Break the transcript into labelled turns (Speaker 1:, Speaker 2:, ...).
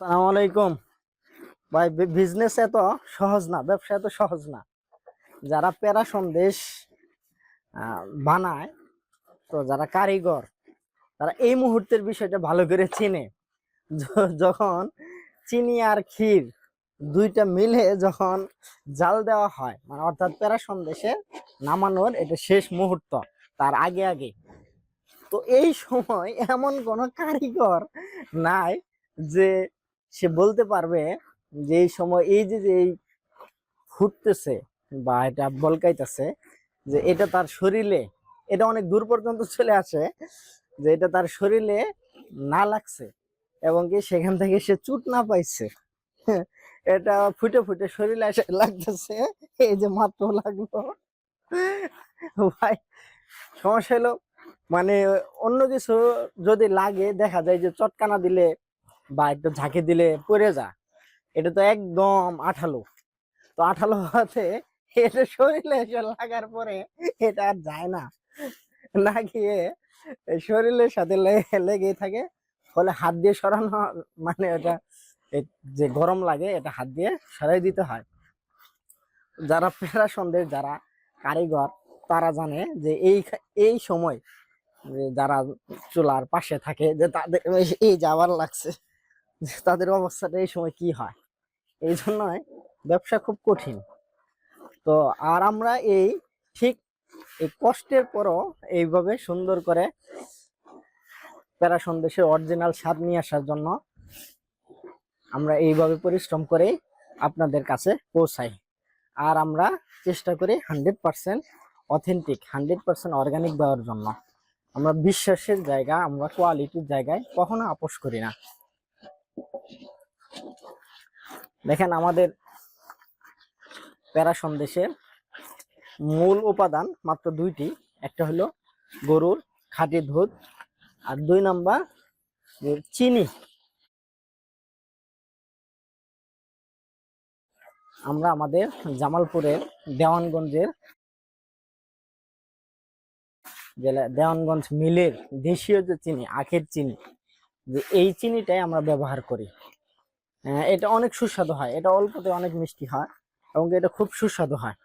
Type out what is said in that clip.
Speaker 1: সালাম ভাই বিজনেস এত সহজ না, ব্যবসা এত সহজ না। যারা পেরা সন্দেশ বানায়, তো যারা কারিগর, তারা এই মুহূর্তের বিষয়টা ভালো করে চিনে। যখন চিনি আর ক্ষীর দুইটা মিলে যখন জাল দেওয়া হয় মানে অর্থাৎ পেরা সন্দেশের নামানোর এটা শেষ মুহূর্ত, তার আগে আগে। তো এই সময় এমন কোনো কারিগর নাই যে সে বলতে পারবে যে এই সময় এই যে যে এই ফুটতেছে বা এটা বলকাইতেছে যে এটা তার শরীরে, এটা অনেক দূর পর্যন্ত চলে আসে, যে এটা তার শরীরে না লাগছে এবং কি সেখান থেকে সে চুট না পাইছে। এটা ফুটে ফুটে শরীরে এসে লাগতেছে, এই যে মাত্র লাগল। ভাই, সমস্যা হলো মানে অন্য কিছু যদি লাগে, দেখা যায় যে চটকানা দিলে বা একটু ঝাঁকি দিলে পড়ে যা। এটা তো একদম আঠালো। তো আঠালো হওয়াতে এটা শরীরে লাগার পরে এটা আর যায় না। না গিয়ে শরীরের সাথে লে- লেগেই থাকে। ফলে হাত দিয়ে সরানো মানে এটা যে গরম লাগে এটা হাত দিয়ে সরাই দিতে হয়। যারা পেরা সন্দেশ যারা কারিগর, তারা জানে যে এই এই সময় যারা চুলার পাশে থাকে যে তাদের এই- যাওয়ার লাগছে। তাদের অবস্থাটা এই সময় কি হয়? এই জন্যই ব্যবসা খুব কঠিন। তো আর আমরা এই ঠিক এই কষ্টের পরও এইভাবে সুন্দর করে প্যারা সন্দেশের অরিজিনাল স্বাদ নিয়ে আসার জন্য আমরা এইভাবে পরিশ্রম করে আপনাদের কাছে পৌঁছাই। আর আমরা চেষ্টা করি hundred percent authentic, hundred percent organic দেওয়ার জন্য। আমরা বিশ্বাসের জায়গা, আমরা কোয়ালিটির জায়গায় কখনো আপোষ করি না। দেখেন আমাদের প্যারা সন্দেশের মূল উপাদান মাত্র দুইটি। একটা হলো গরুর খাঁটি দুধ আর দুই নাম্বার চিনি। আমরা আমাদের জামালপুরের দেওয়ানগঞ্জের জেলা দেওয়ানগঞ্জ মিলের দেশীয় যে চিনি, আখের চিনি, যে এই চিনিটাই আমরা ব্যবহার করি। এটা অনেক সুস্বাদু হয়। এটা অল্পতে অনেক মিষ্টি হয় এবং এটা খুব সুস্বাদু হয়।